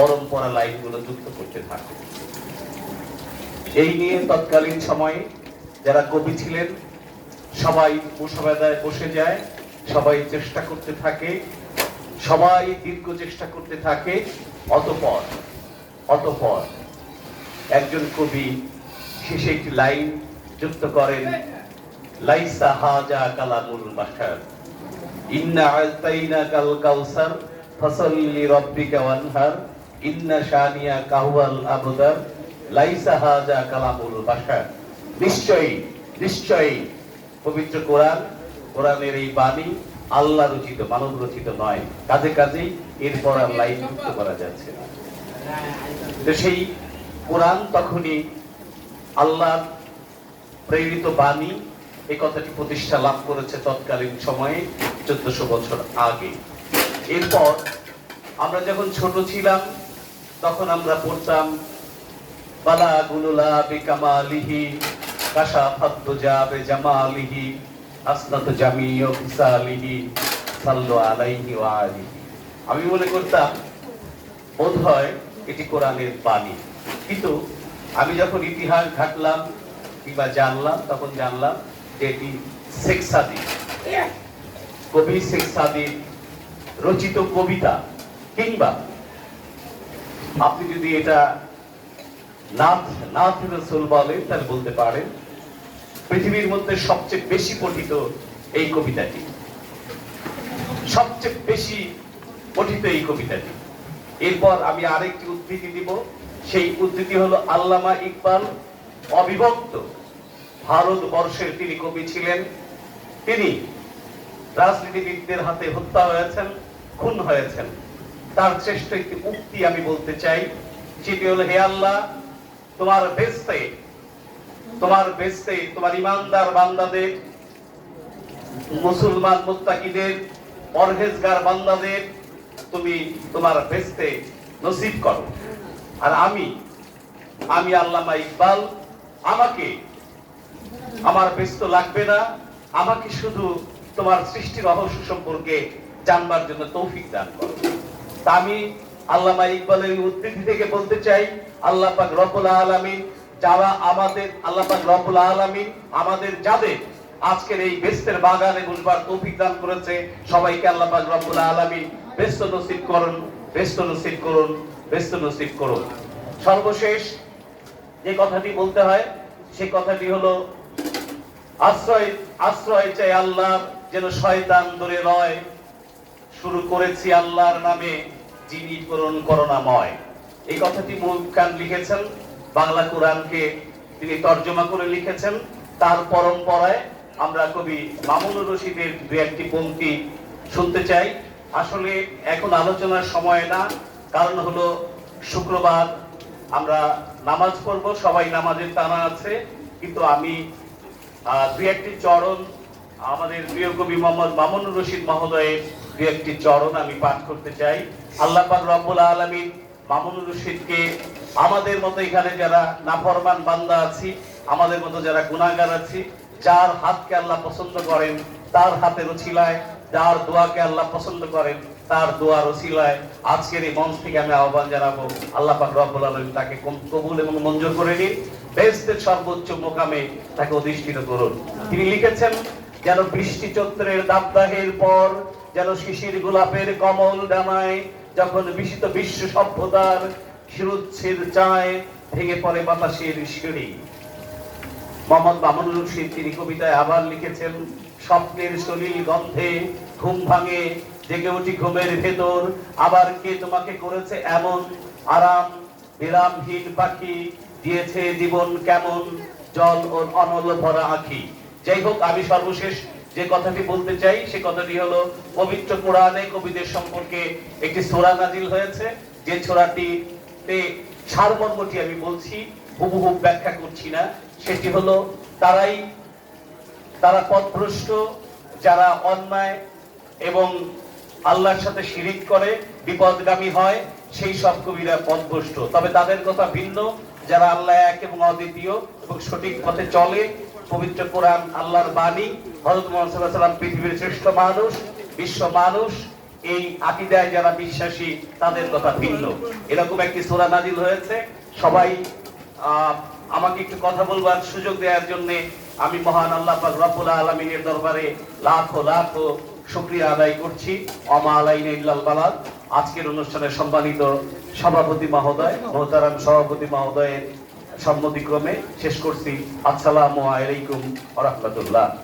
পরম্পরা লাইনগুলো যুক্ত করতে থাকে। এই নিয়ে তৎকালীন সময়ে যারা কবি ছিলেন, সবাই মুসবেদায় বসে যায়, সবাই চেষ্টা করতে থাকে, সবাই দীর্ঘ চেষ্টা করতে থাকে, অতপর অতপর একজন কবি শেষে একটি লাইন যুক্ত করেন, লাইসা হাজা কালামুল বাশার, ইন্না আলতাইনা কাল কাউসার, ফসল্লি রব্বিকা ওয়ানহার। ইন্না শানিয়া কাহুয়াল আবদার লাইসা হাজা কালামুল বাশার। নিশ্চয়ই নিশ্চয়ই পবিত্র কোরআন, কোরআনের এই বাণী আল্লাহ রচিত, মানব রচিত নয়। কাজে কাজেই এরপর আর লাইন যুক্ত করা যাচ্ছে তো সেই কোরআন তখনই আল্লাহ প্রেরিত বাণী এই কথাটি প্রতিষ্ঠা লাভ করেছে তৎকালীন সময়ে, চোদ্দশো বছর আগে। এরপর আমরা যখন ছোট ছিলাম তখন আমরা পড়তাম, বালা গুলুলা বিকামালিহি কাশা ফাদ্দু যাবে জামালিহি, আসনাত জামিয় ফিসালিহি সাল্লু আলাইহি ওয়া আলিহি। আমি মনে করতাম বোধ হয় এটি কোরআনের বাণী। কিন্তু আমি যখন ইতিহাস ঘাটলাম কিংবা জানলাম, তখন জানলাম যে এটি শেখ সাদি কবি শেখ সাদির রচিত কবিতা কিংবা আপনি যদি এটা নাথ রসুল বলেন, তাহলে বলতে পারেন, পৃথিবীর মধ্যে সবচেয়ে বেশি পঠিত এই কবিতাটি। সবচেয়ে বেশি পঠিত এই কবিতাটি। এরপর আমি আরেকটি উদ্ধৃতি দিব। সেই উদ্ধৃতি হলো আল্লামা ইকবাল অবিভক্ত। ভারতবর্ষের তিনি কবি ছিলেন। তিনি রাজনীতিবিদদের হাতে হত্যা হয়েছেন, খুন হয়েছেন। তার শ্রেষ্ঠ একটি উক্তি আমি বলতে চাই, সেটি হলো, হে আল্লাহ, তোমার বেস্তে তোমার বেস্তে তোমার ইমানদার বান্দাদের, মুসলমান মুত্তাকিদের, পরহেজগার বান্দাদের, তুমি তোমার বেস্তে নসিব করো। আর আমি আমি আল্লামা ইকবাল, আমাকে, আমার ব্যস্ত লাগবে না, আমাকে শুধু তোমার সৃষ্টির রহস্য সম্পর্কে জানবার জন্য তৌফিক দান করো। আমি আল্লামা ইকবালের উদ্ধৃতি থেকে বলতে চাই, আল্লাহ পাক রব্বুল আলামিন যারা আমাদের, আল্লাহ পাক রব্বুল আলামিন আমাদের যাদের আজকের এই বেস্তের বাগানে বসবার তৌফিক দান করেছে, সবাইকে আল্লাহ পাক রব্বুল আলামিন ব্যস্ত নসিব করুন, ব্যস্ত নসিব করুন, ব্যস্ত নসিব করুন। সর্বশেষ যে কথাটি বলতে হয়, সে কথাটি হলো, আশ্রয় আশ্রয় চাই আল্লাহ যেন শয়তান দূরে রয়। শুরু করেছি আল্লাহর নামে। যিনি করুন করুণাময়। এই কথাটি মুখান লিখেছেন, বাংলা কোরআনকে তিনি তর্জমা করে লিখেছেন। তার পরম্পরায় আমরা কবি মামুনুর রশিদের দু একটি পঙ্ক্তি শুনতে চাই। আসলে এখন আলোচনার সময় না, কারণ হলো শুক্রবার। আমরা নামাজ পড়ব, সবাই নামাজের টানা আছে, কিন্তু আমি দুই একটি চরণ, আমাদের প্রিয় কবি মোহাম্মদ মামুনুর রশিদ মহোদয়ের দুই একটি চরণ আমি পাঠ করতে চাই। আল্লাহ রব্বুল আলামিন মামুনুর রশিদকে আমাদের মতো এখানে যারা নাফরমান বান্দা আছি, আমাদের মতো যারা গুনাহগার আছি, যার হাতকে আল্লাহ পছন্দ করেন, তার হাতের উছিলায়, যার দোয়াকে আল্লাহ পছন্দ করেন, তার দোয়ার ওসিলায় আজকের এই মঞ্চ থেকে আমি আহ্বান জানাব, আল্লাহ পাক রব্বুল আলামিন তাকে কবুল এবং মঞ্জুর করে নিন। বেহেশতের সর্বোচ্চ মোকামে তাকে অধিষ্ঠিত করুন। তিনি লিখেছেন, যেন বৃষ্টি চৈত্রের দাবদাহের পর যেন শিশির গোলাপের কমল ডানায় যখন বিশিত বিশ্ব সভ্যতার শিরুচ্ছেদ চায়, ভেঙে পড়ে বাতাসের সিঁড়ি। মোহাম্মদ মামুনুর রশিদ তিনি কবিতায় আবার লিখেছেন, স্বপ্নের সলিল গন্ধে ঘুম ভাঙে, জেগে উঠি ঘুমের ভেতর, আবার কে তোমাকে করেছে এমন আরাম? বিরামহীন পাখি দিয়েছে জীবন কেমন? জল ও অনল ভরা আঁখি। যাই হোক, আমি সর্বশেষ যে কথাটি বলতে চাই, সে কথাটি হলো, পবিত্র কোরআনে কবিদের সম্পর্কে একটি সোরা নাজিল হয়েছে। যে ছোড়াটিতে সারমর্মটি আমি বলছি, হুবহু ব্যাখ্যা করছি না। সেটি হলো, তারাই, তারা পথভ্রষ্ট, যারা অন্যায় এবং আল্লাহর সাথে শিরিক করে, বিপদগামী হয়, সেই সব কবিরা পথভ্রষ্ট। তবে তাদের কথা ভিন্ন, যারা আল্লাহ এক এবং অদ্বিতীয় এবং সঠিক পথে চলে পবিত্র কোরআন আল্লাহর বাণী, হযরত মুহাম্মদ পৃথিবীর শ্রেষ্ঠ মানুষ, বিশ্ব মানুষ, এই আকিদায় যারা বিশ্বাসী, তাদের কথা ভিন্ন। এরকম একটি সূরা নাজিল হয়েছে। সবাই আমাকে একটু কথা বলবার সুযোগ দেওয়ার জন্য আমি মহান আল্লাহ পাক রব্বুল আলামিনের দরবারে লাখো লাখো শুকরিয়া আদায় করছি। অমা আলাইনা ইল্লাল বালাদ। আজকের অনুষ্ঠানে সম্মানিত সভাপতি মহোদয়, মোহতারাম সভাপতি মহোদয়ের সম্মতিক্রমে শেষ করছি। আসসালামু আলাইকুম রহমতুল্লাহ।